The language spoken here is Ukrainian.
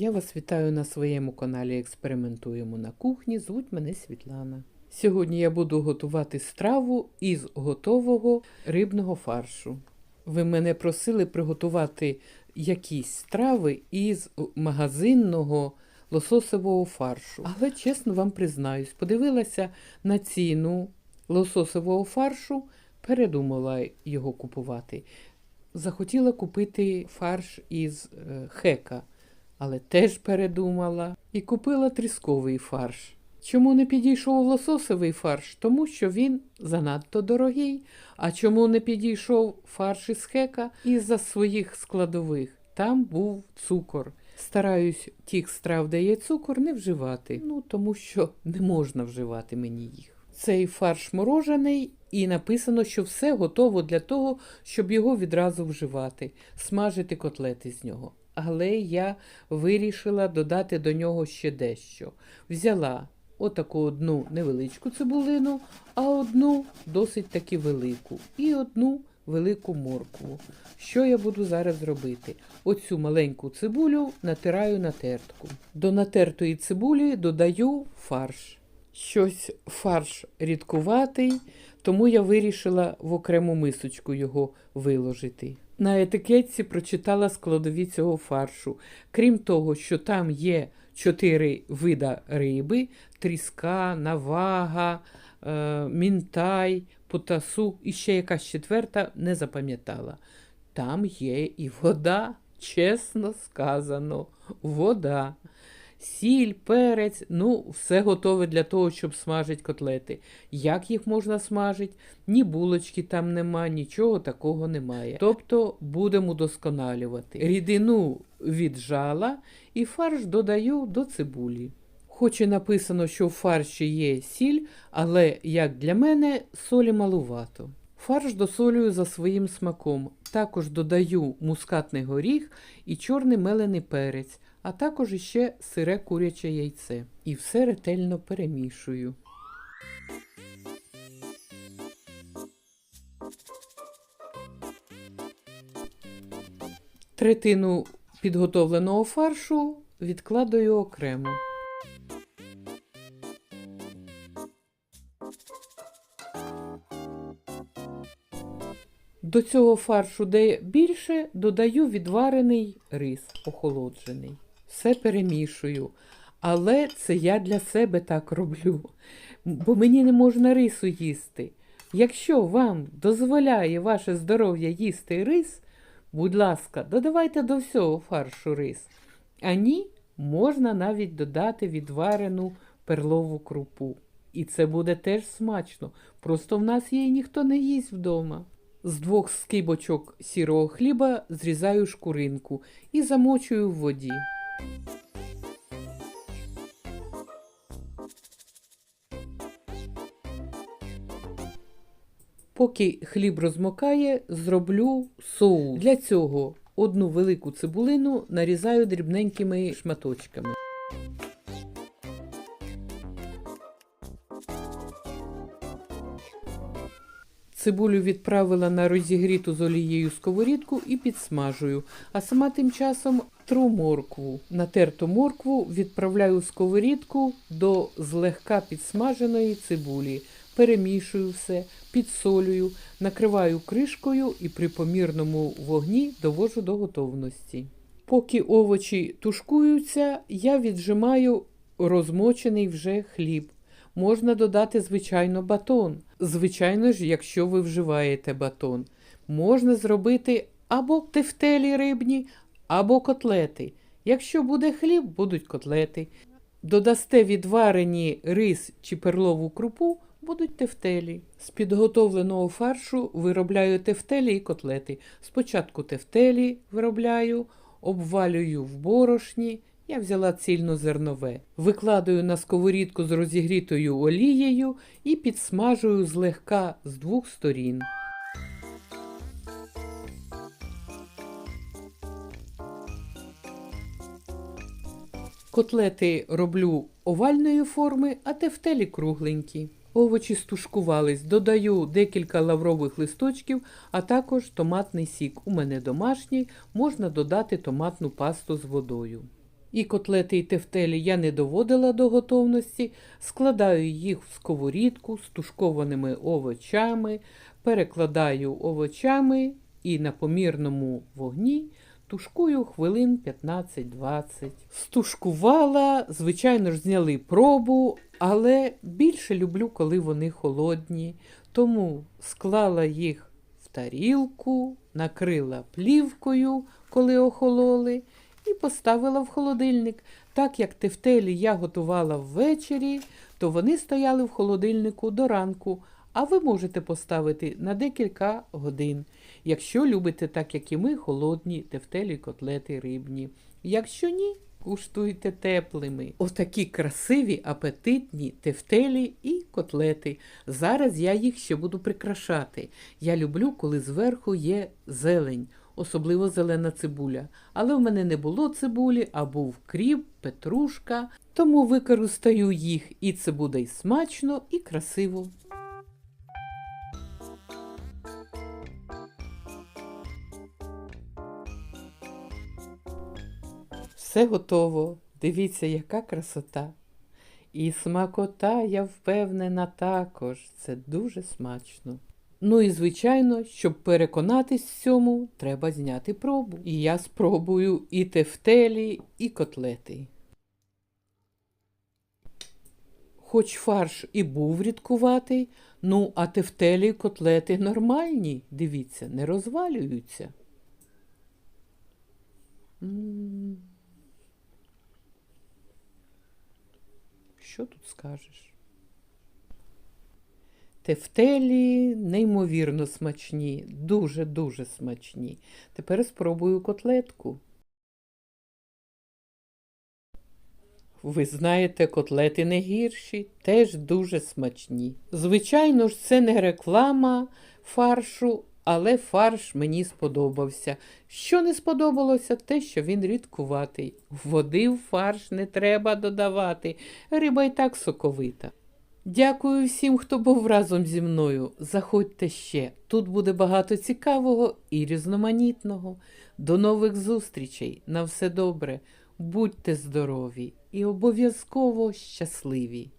Я вас вітаю на своєму каналі Експериментуємо на кухні. Звуть мене Світлана. Сьогодні я буду готувати страву із готового рибного фаршу. Ви мене просили приготувати якісь страви із магазинного лососового фаршу. Але чесно вам признаюсь, подивилася на ціну лососового фаршу, передумала його купувати. Захотіла купити фарш із е, хека, але теж передумала і купила трісковий фарш. Чому не підійшов лососовий фарш? Тому що він занадто дорогий. А чому не підійшов фарш із хека? Із-за своїх складових. Там був цукор. Стараюсь тих страв, де є цукор, не вживати. Ну тому що не можна вживати мені їх. Цей фарш морожений, і написано, що все готово для того, щоб його відразу вживати, смажити котлети з нього. Але я вирішила додати до нього ще дещо. Взяла отаку одну невеличку цибулину, а одну досить таки велику, і одну велику моркву. Що я буду зараз робити? Оцю маленьку цибулю натираю на тертку. До натертої цибулі додаю фарш. Щось фарш рідкуватий, тому я вирішила в окрему мисочку його виложити. На етикетці прочитала складові цього фаршу. Крім того, що там є чотири вида риби: тріска, навага, е, мінтай, потасу і ще якась четверта не запам'ятала. Там є і вода, чесно сказано, вода. Сіль, перець, ну, все готове для того, щоб смажити котлети. Як їх можна смажити? Ні булочки там нема, нічого такого немає. Тобто будемо удосконалювати. Рідину віджала і фарш додаю до цибулі. Хоч і написано, що в фарші є сіль, але, як для мене, солі малувато. Фарш досолюю за своїм смаком. Також додаю мускатний горіх і чорний мелений перець, а також іще сире куряче яйце. І все ретельно перемішую. Третину підготовленого фаршу відкладаю окремо. До цього фаршу, де більше, додаю відварений рис охолоджений. Все перемішую. Але це я для себе так роблю, бо мені не можна рису їсти. Якщо вам дозволяє ваше здоров'я їсти рис, будь ласка, додавайте до всього фаршу рис. А ні, можна навіть додати відварену перлову крупу. І це буде теж смачно. Просто в нас її ніхто не їсть вдома. З двох скибочок сірого хліба зрізаю шкуринку і замочую в воді. Поки хліб розмокає, зроблю соус. Для цього одну велику цибулину нарізаю дрібненькими шматочками. Цибулю відправила на розігріту з олією сковорідку і підсмажую, а сама тим часом тру моркву. Натерту моркву відправляю в сковорідку до злегка підсмаженої цибулі. Перемішую все, підсолюю, накриваю кришкою і при помірному вогні довожу до готовності. Поки овочі тушкуються, я віджимаю розмочений вже хліб. Можна додати, звичайно, батон. Звичайно ж, якщо ви вживаєте батон. Можна зробити або тефтелі рибні, або котлети. Якщо буде хліб, будуть котлети. Додасте відварені рис чи перлову крупу, будуть тефтелі. З підготовленого фаршу виробляю тефтелі і котлети. Спочатку тефтелі виробляю, обвалюю в борошні. Я взяла цільнозернове. Викладаю на сковорідку з розігрітою олією і підсмажую злегка з двох сторін. Котлети роблю овальної форми, а тефтелі кругленькі. Овочі стушкувались, додаю декілька лаврових листочків, а також томатний сік. У мене домашній, можна додати томатну пасту з водою. І котлети і тефтелі я не доводила до готовності, складаю їх в сковорідку з тушкованими овочами, перекладаю овочами і на помірному вогні тушкую хвилин 15-20. Стушкувала, звичайно ж, зняли пробу, але більше люблю, коли вони холодні. Тому склала їх в тарілку, накрила плівкою, коли охололи, і поставила в холодильник. Так як тефтелі я готувала ввечері, то вони стояли в холодильнику до ранку, а ви можете поставити на декілька годин, якщо любите, так як і ми, холодні тефтелі, котлети рибні. Якщо ні, куштуйте теплими. Отакі красиві, апетитні тефтелі і котлети. Зараз я їх ще буду прикрашати. Я люблю, коли зверху є зелень, особливо зелена цибуля. Але в мене не було цибулі, а був кріп, петрушка. Тому використаю їх, і це буде і смачно, і красиво. Все готово. Дивіться, яка красота. І смакота, я впевнена, також. Це дуже смачно. Ну і звичайно, щоб переконатись в цьому, треба зняти пробу. І я спробую і тефтелі, і котлети. Хоч фарш і був рідкуватий, ну а тефтелі і котлети нормальні, дивіться, не розвалюються. М. Що тут скажеш? Тефтелі неймовірно смачні, дуже-дуже смачні. Тепер спробую котлетку. Ви знаєте, котлети не гірші, теж дуже смачні. Звичайно ж, це не реклама фаршу, але фарш мені сподобався. Що не сподобалося, те, що він рідкуватий. Води в фарш не треба додавати, риба й так соковита. Дякую всім, хто був разом зі мною. Заходьте ще. Тут буде багато цікавого і різноманітного. До нових зустрічей. На все добре. Будьте здорові і обов'язково щасливі.